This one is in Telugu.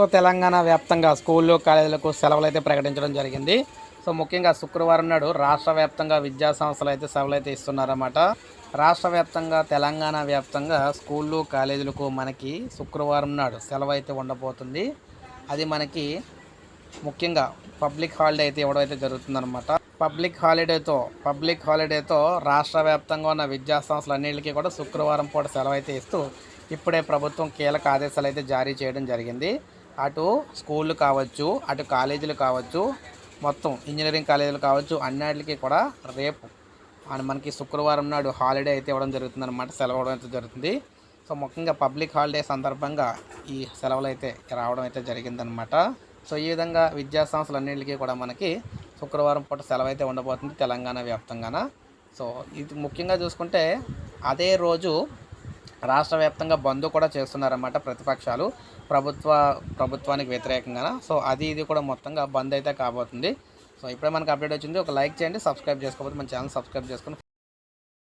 సో తెలంగాణ వ్యాప్తంగా స్కూళ్ళు కాలేజీలకు సెలవులు అయితే ప్రకటించడం జరిగింది. సో ముఖ్యంగా శుక్రవారం నాడు రాష్ట్ర వ్యాప్తంగా విద్యా సంస్థలు అయితే సెలవులు అయితే ఇస్తున్నారన్నమాట. రాష్ట్ర వ్యాప్తంగా తెలంగాణ వ్యాప్తంగా స్కూళ్ళు కాలేజీలకు మనకి శుక్రవారం నాడు సెలవు అయితే ఉండబోతుంది. అది మనకి ముఖ్యంగా పబ్లిక్ హాలిడే అయితే ఇవ్వడం అయితే జరుగుతుందన్నమాట. పబ్లిక్ హాలిడేతో పబ్లిక్ హాలిడేతో రాష్ట్ర వ్యాప్తంగా ఉన్న విద్యా సంస్థలు అన్నింటికీ కూడా శుక్రవారం పూట సెలవు అయితే ఇస్తూ ఇప్పుడే ప్రభుత్వం కీలక ఆదేశాలు అయితే జారీ చేయడం జరిగింది. అటు స్కూళ్ళు కావచ్చు అటు కాలేజీలు కావచ్చు మొత్తం ఇంజనీరింగ్ కాలేజీలు కావచ్చు అన్నిటికీ కూడా రేపు అండ్ మనకి శుక్రవారం నాడు హాలిడే అయితే ఇవ్వడం జరుగుతుంది అనమాట సెలవు ఇవ్వడం అయితే జరుగుతుంది. సో ముఖ్యంగా పబ్లిక్ హాలిడే సందర్భంగా ఈ సెలవులు అయితే రావడం అయితే జరిగిందనమాట సో ఈ విధంగా విద్యా సంస్థలన్నింటికీ కూడా మనకి శుక్రవారం పూట సెలవు అయితే ఉండబోతుంది తెలంగాణ వ్యాప్తంగాన. సో ఇది ముఖ్యంగా చూసుకుంటే అదే రోజు రాష్ట్ర వ్యాప్తంగా బంద్ కూడా చేస్తున్నారన్నమాట ప్రతిపక్షాలు. ప్రభుత్వ ప్రభుత్వానికి వ్యతిరేకంగా సో అది ఇది కూడా మొత్తంగా బంద్ అయితే కాబోతుంది. సో ఇప్పుడే మనకు అప్డేట్ వచ్చింది. ఒక లైక్ చేయండి సబ్స్క్రైబ్ చేసుకోకపోతే మన ఛానల్ సబ్స్క్రైబ్ చేసుకొని